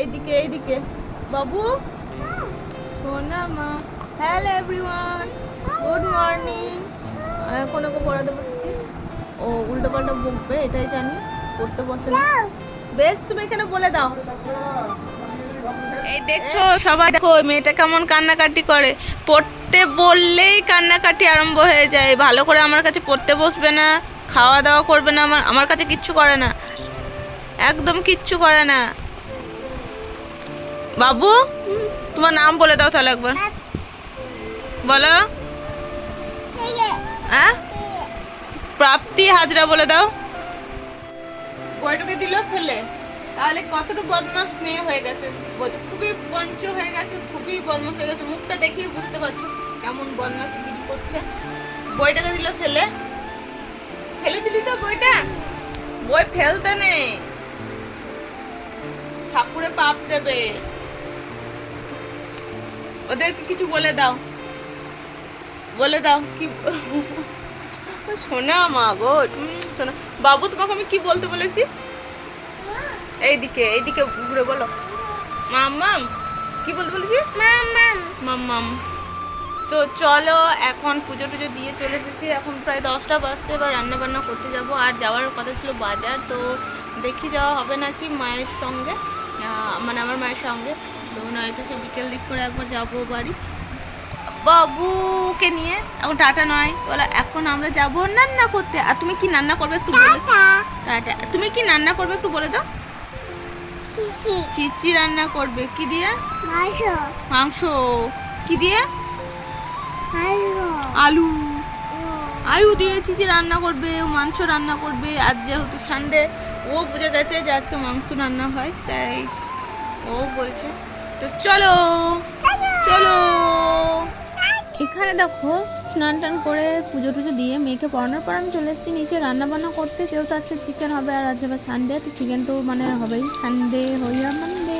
এইদিকে এইদিকে। বাবু? সোনা মা হ্যালো এভরিওয়ান গুড মর্নিং এখন ওকে পড়াতে বসেছি। ও উল্টো পাল্টা বকবে এটাই জানি। পড়তে বসে না। বেশ তুমি এখানে বলে দাও। এই দেখছ সবাই দেখো মেয়েটা কেমন কান্নাকাটি করে। পড়তে বললেই কান্নাকাটি আরম্ভ হয়ে যায়। ভালো করে আমার কাছে পড়তে বসবে না খাওয়া দাওয়া করবে না আমার আমার কাছে কিচ্ছু করে না। একদম কিচ্ছু করে না। বাবু, তোমার নাম বলে দাও তাহলে একবার। বলো। হ্যাঁ? প্রাপ্তি হাজরা বলে দাও। কয়টুকে দিল ফেলে। তাহলে কতটুকু বদমাস মেয়ে হয়ে গেছে? বলছে খুবই পঞ্চ হয়ে গেছে, খুবই বদমাস হয়ে গেছে। মুখটা দেখেই বুঝতে পারছ কেমন বদমাসি গিরি করছে। বইটাকে দিল ফেলে। ফেলে দিলি তো বইটা? বই ফেলতে নেই। ঠাকুরে পাপ দেবে। ওদেরকে কিছু বলে দাও। বলে দাও কি শোনা মা গো শোনা। বাবু তোমাকে আমি কি বলতে বলেছি? এইদিকে এইদিকে ঘুরে বলো। মাম্মাম কি বলতে বলেছি? মাম্মাম তো চলো এখন পুজো টুজো দিয়ে চলে এসেছি। এখন প্রায় দশটা বাজছে এবার রান্না বান্না করতে যাব। আর যাওয়ার কথা ছিল বাজার তো দেখি যাওয়া হবে নাকি মায়ের সঙ্গে মানে আমার মায়ের সঙ্গে। তো নয়তো সে বিকেল দিক করে একবার যাব বাড়ি। বাবুকে নিয়ে? এখন টাটা নয়। বলে এখন আমরা যাব রান্না করতে। আর তুমি কি রান্না করবে একটু বলে টাটা। তুমি কি রান্না করবে একটু বলে দাও। চিচি। রান্না করবে। কি দিয়ে? মাংস। মাংস। কি দিয়ে? আলু। আলু দিয়ে চিচি রান্না করবে ও মাংস রান্না করবে। আর যেহেতু সানডে ও বুঝে গেছে যে আজকে মাংস রান্না হয় তাই ও বলছে তো চলো চলো। এখানে দেখো, স্নান টান করে পুজো টুজো দিয়ে মেয়েকে পড়ানোর পর আমি চলে এসেছি নিচে রান্না বান্না করতে। যেহেতু আজকে চিকেন হবে আর আজকে আবার সানডে তো চিকেন তো মানে হবেই। সানডে হইয়া মানডে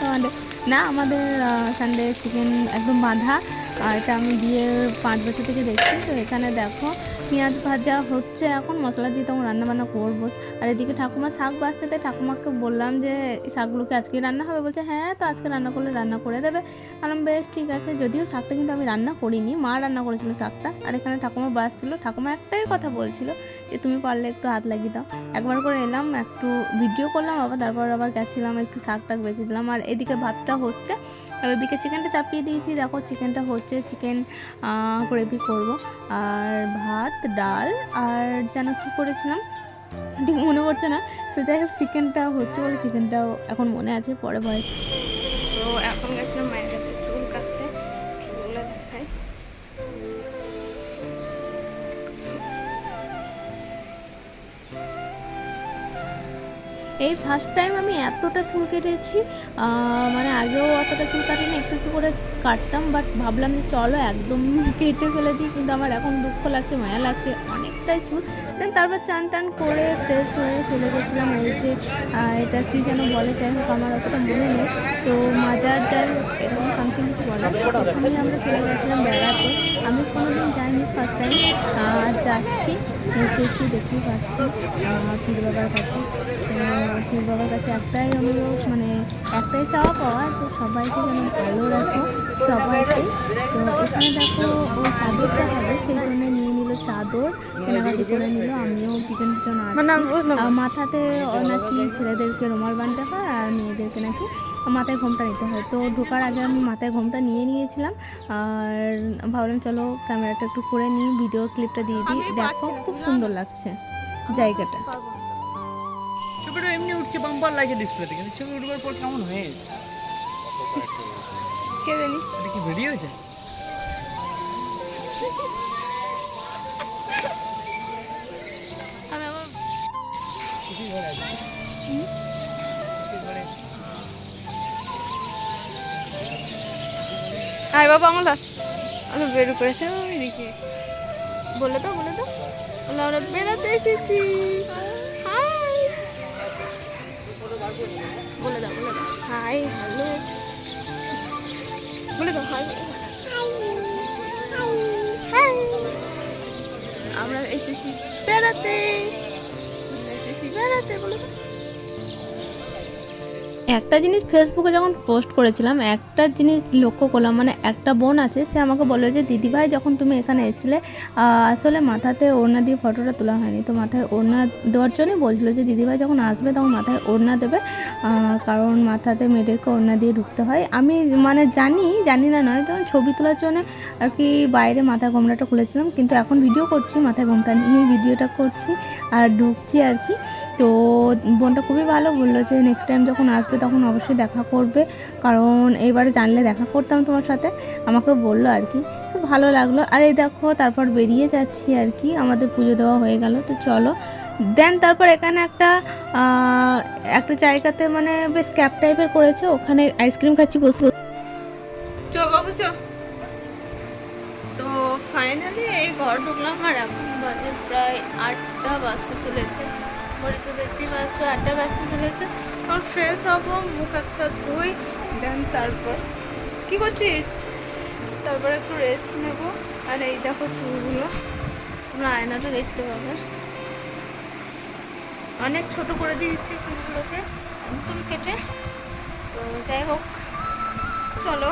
সানডে না, আমাদের সানডে চিকেন একদম বাঁধা। আর এটা আমি বিয়ের পাঁচ বছর থেকে দেখছি। তো এখানে দেখো পেঁয়াজ ভাজা হচ্ছে, এখন মশলা দিয়ে তখন রান্নাবান্না করব। আর এদিকে ঠাকুমা শাক বাঁচছে, তাই ঠাকুমাকে বললাম যে শাকগুলোকে আজকে রান্না হবে। বলছে হ্যাঁ তো আজকে রান্না করলে রান্না করে দেবে। বললাম, বেশ, ঠিক আছে। যদিও শাকটা কিন্তু আমি রান্না করিনি, মা রান্না করেছিল শাকটা। আর এখানে ঠাকুমা বাঁচছিল। ঠাকুমা একটাই কথা বলছিল যে, তুমি পারলে একটু হাত লাগিয়ে দাও। একবার করে এলাম, একটু ভিডিও করলাম, আবার তারপর আবার গেছিলাম, একটু শাক টাক বেঁচে দিলাম। আর এদিকে ভাতটা হচ্ছে আর ওইদিকে চিকেনটা চাপিয়ে দিয়েছি। দেখো চিকেনটা হচ্ছে চিকেন গ্রেভি করব। আর ভাত, ডাল, আর যেন কী করেছিলাম? ঠিক মনে পড়ছে না। সে যাই হোক চিকেনটা হচ্ছে বলে চিকেনটাও এখন মনে আছে, পরে পরে এই ফার্স্ট টাইম আমি এতটা চুল কেটেছি মানে আগেও অতটা চুল কাটিনি, একটু একটু করে কাটতাম বাট ভাবলাম যে চলো একদম কেটে ফেলে দিই, কিন্তু আমার এখন দুঃখ লাগছে, মায়া লাগছে অনেকটাই চুল। দেন তারপর চান টান করে ফ্রেশ হয়ে চলে গেছিলাম এই যে এটা কি যেন বলে, যাই হোক, আমার অতটা মনে নেই। তো মাজার যাই হোক, এরকম সামথিং কিছু ওখানে আমরা চলে গেছিলাম বেড়াতে। আমি কোনোদিন যাইনি ফার্স্ট টাইম আর যাচ্ছি। এসেছি দেখতেই পাচ্ছি? পীর বাবার কাছে। পীর বাবার কাছে একটাই অনুরোধ মানে একটাই চাওয়া পাওয়া যে সবাইকে যেন ভালো রাখো সবাইকে। তো এখানে দেখো, ও চাদরটা হবে, সেই জন্য চাদর কেনাকাটি করে নিল আমিও পিছন পিছন মাথাতে ও নাকি ছেলেদেরকে রুমাল বাঁধতে হয় আর মেয়েদেরকে নাকি মাথায় ঘোমটা নিতে হয়। তো ঢোকার আগে আমি মাথায় ঘোমটা নিয়ে নিয়েছিলাম। আর ভাবলাম চলো ক্যামেরাটা একটু করে নিই ভিডিও ক্লিপটা দিয়ে দিই। দেখো খুব সুন্দর লাগছে জায়গাটা। ছবিটা এমনি উঠছে বাম্পার লাগছে ডিসপ্লেতে কিন্তু ছবি উঠবার পর কেমন হয়েছে? কে জানি? এটা কি ভিডিও হয়েছে? আয় বাবা, আমলা। আমি বের করেছে, ওই দিকে। বলে তো বলে তো বলে, আমরা বেড়াতে এসেছি। হাই। বলে দাও বলে দাও। Hi, hello. বলে দাও, হাই। হাই। আমরা এসেছি বেড়াতে। এসেছি বেড়াতে, বলে দাও। একটা জিনিস ফেসবুকে যখন পোস্ট করেছিলাম, একটা জিনিস লক্ষ্য করলাম মানে একটা বোন আছে, সে আমাকে বলল যে, দিদিভাই, যখন তুমি এখানে এসেছিলে আসলে মাথাতে ওড়না দিয়ে ফটোটা তোলা হয়নি। তো মাথায় ওড়না দেওয়ার জন্যই বলছিল যে, দিদিভাই যখন আসবে, তখন মাথায় ওড়না দেবে কারণ মাথাতে মেয়েদেরকে ওড়না দিয়ে ঢুকতে হয়। আমি মানে জানি জানি না নয়, তখন ছবি তোলার জন্য আর কি বাইরে মাথা গোমড়াটা খুলেছিলাম, কিন্তু এখন ভিডিও করছি, মাথায় গোমটা নিয়ে, ভিডিওটা করছি আর ঢুকছি আর কি। তো বোনটা খুবই ভালো বলল যে নেক্সট টাইম যখন আসবে তখন অবশ্যই দেখা করবে। কারণ এবারে জানলে দেখা করতাম তোমার সাথে আমাকে বলল আর কি। তো ভালো লাগল। আর এই দেখো, তারপর বেরিয়ে যাচ্ছি আর কি। আমাদের পুজো দেওয়া হয়ে গেল। তো চলো। দেন তারপর এখানে একটা একটা জায়গাতে মানে বেশ ক্যাপ টাইপের করেছে। ওখানে আইসক্রিম খাচ্ছি বসে চো তো ফাইনালি এই ঘর ঢুকলাম আর এখন বাজে প্রায় আটটা বাজতে চলেছে। ঘড়ি তো দেখতেই পাচ্ছ, আটটা বাজতে চলেছে। এখন ফ্রেশ হব, মুখ একটা ধুই দেন তারপর কি করছিস? তারপর একটু রেস্ট নেব। আর এই দেখো চুলগুলো তোমরা আয়নাতে দেখতে পাবে। অনেক ছোট করে দিয়েছি ফুলগুলোকে একদম কেটে। তো যাই হোক, চলো।